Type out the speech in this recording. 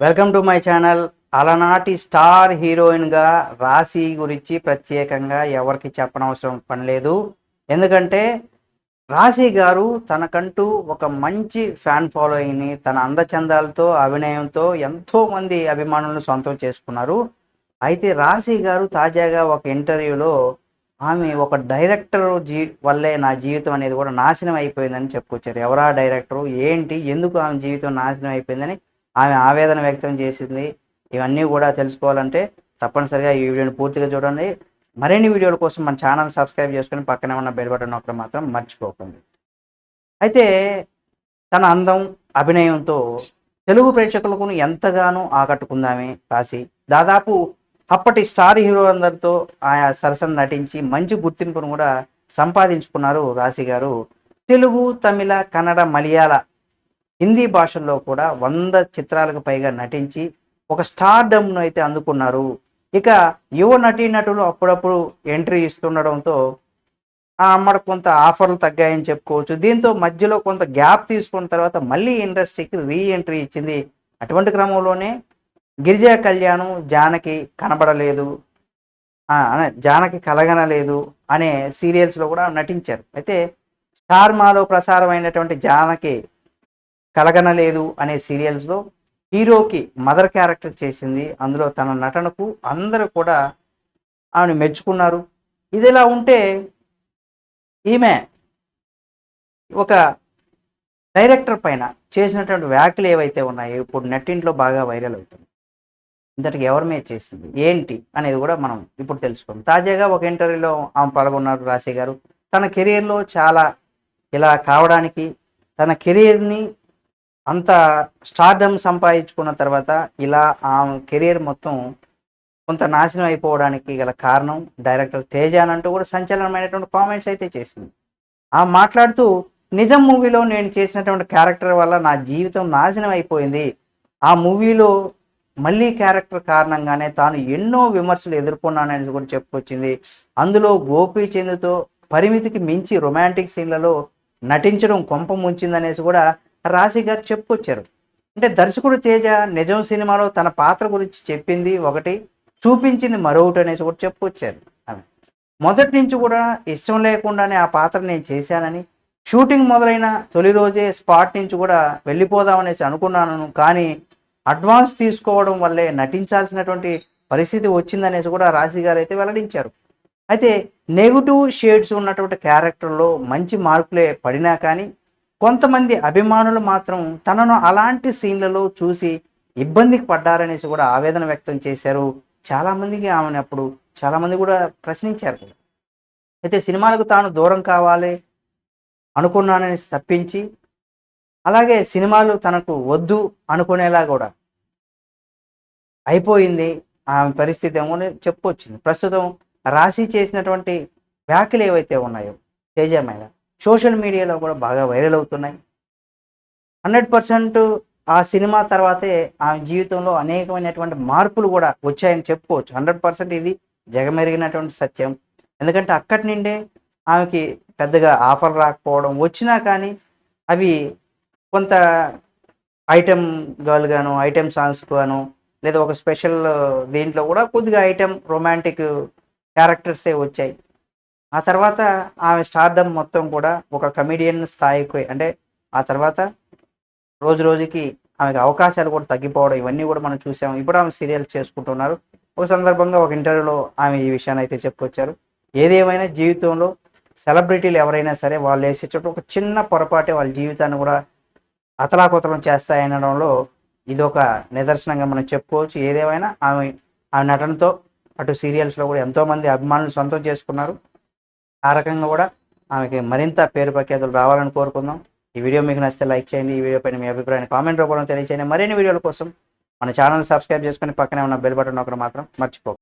Welcome to my channel. అలనాటి star హీరోయిన్గా రాశి గురించి ప్రత్యేకంగా ఎవరికి చెప్పనవసరం పని లేదు. ఎందుకంటే రాశి గారు తనకంటూ ఒక మంచి ఫ్యాన్ ఫాలోయింగ్ని తన అందచందాలతో అభినయంతో ఎంతోమంది అభిమానులను సొంతం చేసుకున్నారు. అయితే రాశి గారు తాజాగా ఒక ఇంటర్వ్యూలో ఆమె ఒక డైరెక్టర్ జీ వల్లే నా జీవితం అనేది కూడా నాశనం అయిపోయిందని చెప్పుకొచ్చారు. ఎవరా డైరెక్టరు? ఏంటి? ఎందుకు ఆమె జీవితం నాశనం అయిపోయిందని ఆమె ఆవేదన వ్యక్తం చేసింది. ఇవన్నీ కూడా తెలుసుకోవాలంటే తప్పనిసరిగా ఈ వీడియోని పూర్తిగా చూడండి. మరిన్ని వీడియోల కోసం మన ఛానల్ సబ్స్క్రైబ్ చేసుకొని పక్కనే ఉన్న బెల్ బటన్ నొక్కడం మాత్రం మర్చిపోకండి. అయితే తన అందం అభినయంతో తెలుగు ప్రేక్షకులకు ఎంతగానో ఆకట్టుకుందామే రాసి దాదాపు అప్పటి స్టార్ హీరో అందరితో ఆయా సరసన నటించి మంచి గుర్తింపును కూడా సంపాదించుకున్నారు రాశి గారు. తెలుగు తమిళ కన్నడ మలయాళ హిందీ భాషల్లో కూడా వంద చిత్రాలకు పైగా నటించి ఒక స్టార్డమ్ను అయితే అందుకున్నారు. ఇక యువ నటీనటులు అప్పుడప్పుడు ఎంట్రీ ఇస్తుండడంతో ఆ అమ్మడు కొంత ఆఫర్లు తగ్గాయని చెప్పుకోవచ్చు. దీంతో మధ్యలో కొంత గ్యాప్ తీసుకున్న తర్వాత మళ్ళీ ఇండస్ట్రీకి రీ ఎంట్రీ ఇచ్చింది. అటువంటి క్రమంలోనే గిరిజా కళ్యాణం జానకి కనబడలేదు. జానకి కలగనలేదు అనే సీరియల్స్లో కూడా నటించారు. అయితే స్టార్ మాలో ప్రసారమైనటువంటి జానకి కలగనలేదు అనే సీరియల్స్లో హీరోకి మదర్ క్యారెక్టర్ చేసింది. అందులో తన నటనకు అందరూ కూడా ఆమెను మెచ్చుకున్నారు. ఇది ఇలా ఉంటే ఈమె ఒక డైరెక్టర్ పైన చేసినటువంటి వ్యాఖ్యలు ఏవైతే ఉన్నాయో ఇప్పుడు నెట్టింట్లో బాగా వైరల్ అవుతుంది ఇంతటికి ఎవరి మీద చేసింది? ఏంటి అనేది కూడా మనం ఇప్పుడు తెలుసుకుందాం. తాజాగా ఒక ఇంటర్వ్యూలో ఆమె పాల్గొన్నారు రాశి గారు. తన కెరీర్లో చాలా ఇలా కావడానికి తన కెరీర్ని అంత స్టార్డమ్ సంపాదించుకున్న తర్వాత ఇలా ఆమె కెరీర్ మొత్తం కొంత నాశనం అయిపోవడానికి గల కారణం డైరెక్టర్ తేజ అని అంటూ కూడా సంచలనమైనటువంటి కామెంట్స్ అయితే చేసింది. ఆ మాట్లాడుతూ నిజం మూవీలో నేను చేసినటువంటి క్యారెక్టర్ వల్ల నా జీవితం నాశనం అయిపోయింది. ఆ మూవీలో మళ్ళీ క్యారెక్టర్ కారణంగానే తాను ఎన్నో విమర్శలు ఎదుర్కొన్నానని కూడా చెప్పుకొచ్చింది. అందులో గోపీచంద్తో పరిమితికి మించి రొమాంటిక్ సీన్లలో నటించడం కొంప ముంచిందనేసి కూడా రాశి గారు చెప్పుకొచ్చారు. అంటే దర్శకుడు తేజ నిజం సినిమాలో తన పాత్ర గురించి చెప్పింది ఒకటి చూపించింది మరొకటి అనేసి కూడా చెప్పుకొచ్చారు ఆమె. మొదటి నుంచి కూడా ఇష్టం లేకుండానే ఆ పాత్ర నేను చేశానని షూటింగ్ మొదలైన తొలి రోజే స్పాట్ నుంచి కూడా వెళ్ళిపోదామనేసి అనుకున్నాను. కానీ అడ్వాన్స్ తీసుకోవడం వల్లే నటించాల్సినటువంటి పరిస్థితి వచ్చిందనేసి కూడా రాశి గారు అయితే వెల్లడించారు. అయితే నెగిటివ్ షేడ్స్ ఉన్నటువంటి క్యారెక్టర్లో మంచి మార్కులే పడినా కానీ కొంతమంది అభిమానులు మాత్రం తనను అలాంటి సీన్లలో చూసి ఇబ్బందికి పడ్డారనేసి కూడా ఆవేదన వ్యక్తం చేశారు. చాలామందికి ఆమెను అప్పుడు చాలామంది కూడా ప్రశ్నించారు అయితే సినిమాలకు తాను దూరం కావాలి అనుకున్నానని తప్పించి అలాగే సినిమాలు తనకు వద్దు అనుకునేలా కూడా అయిపోయింది. ఆమె పరిస్థితి ఏమో అని చెప్పుకొచ్చింది. ప్రస్తుతం రాశి చేసినటువంటి వ్యాఖ్యలు ఏవైతే ఉన్నాయో తేజ మీద సోషల్ మీడియాలో కూడా బాగా వైరల్ అవుతున్నాయి. హండ్రెడ్ పర్సెంట్ ఆ సినిమా తర్వాతే ఆమె జీవితంలో అనేకమైనటువంటి మార్పులు కూడా వచ్చాయని చెప్పుకోవచ్చు. హండ్రెడ్ పర్సెంట్ ఇది జగమెరిగినటువంటి సత్యం. ఎందుకంటే అక్కడి నుండే ఆమెకి పెద్దగా ఆఫర్ రాకపోవడం వచ్చినా కానీ అవి కొంత ఐటెం గర్ల్ గాను ఐటెం సాంగ్స్ గాను లేదా ఒక స్పెషల్ దీంట్లో కూడా కొద్దిగా ఐటెం రొమాంటిక్ క్యారెక్టర్సే వచ్చాయి. ఆ తర్వాత ఆమె స్టార్థం మొత్తం కూడా ఒక కమిడియన్ స్థాయికి అంటే ఆ తర్వాత రోజు రోజుకి ఆమెకు అవకాశాలు కూడా తగ్గిపోవడం ఇవన్నీ కూడా మనం చూసాం. ఇప్పుడు ఆమె సీరియల్స్ చేసుకుంటున్నారు. ఒక సందర్భంగా ఒక ఇంటర్వ్యూలో ఆమె ఈ విషయాన్ని అయితే చెప్పుకొచ్చారు. ఏదేమైనా జీవితంలో సెలబ్రిటీలు ఎవరైనా సరే వాళ్ళు వేసే చోట ఒక చిన్న పొరపాటే వాళ్ళ జీవితాన్ని కూడా అతలాకుతలం చేస్తాయనడంలో ఇది ఒక నిదర్శనంగా మనం చెప్పుకోవచ్చు. ఏదేమైనా ఆమె ఆమె నటనతో అటు సీరియల్స్లో కూడా ఎంతోమంది అభిమానులు సొంతం చేసుకున్నారు. ఆ రకంగా కూడా ఆమెకి మరింత పేరు ప్రఖ్యాతులు రావాలని కోరుకుందాం. ఈ వీడియో మీకు నచ్చితే లైక్ చేయండి. ఈ వీడియో పైన మీ అభిప్రాయాన్ని కామెంట్ రూపంలో తెలియచేయండి. మరిన్ని వీడియోల కోసం మన ఛానల్ సబ్స్క్రైబ్ చేసుకొని పక్కనే ఉన్న బెల్ బటన్ ఒకటి మాత్రం మర్చిపోకండి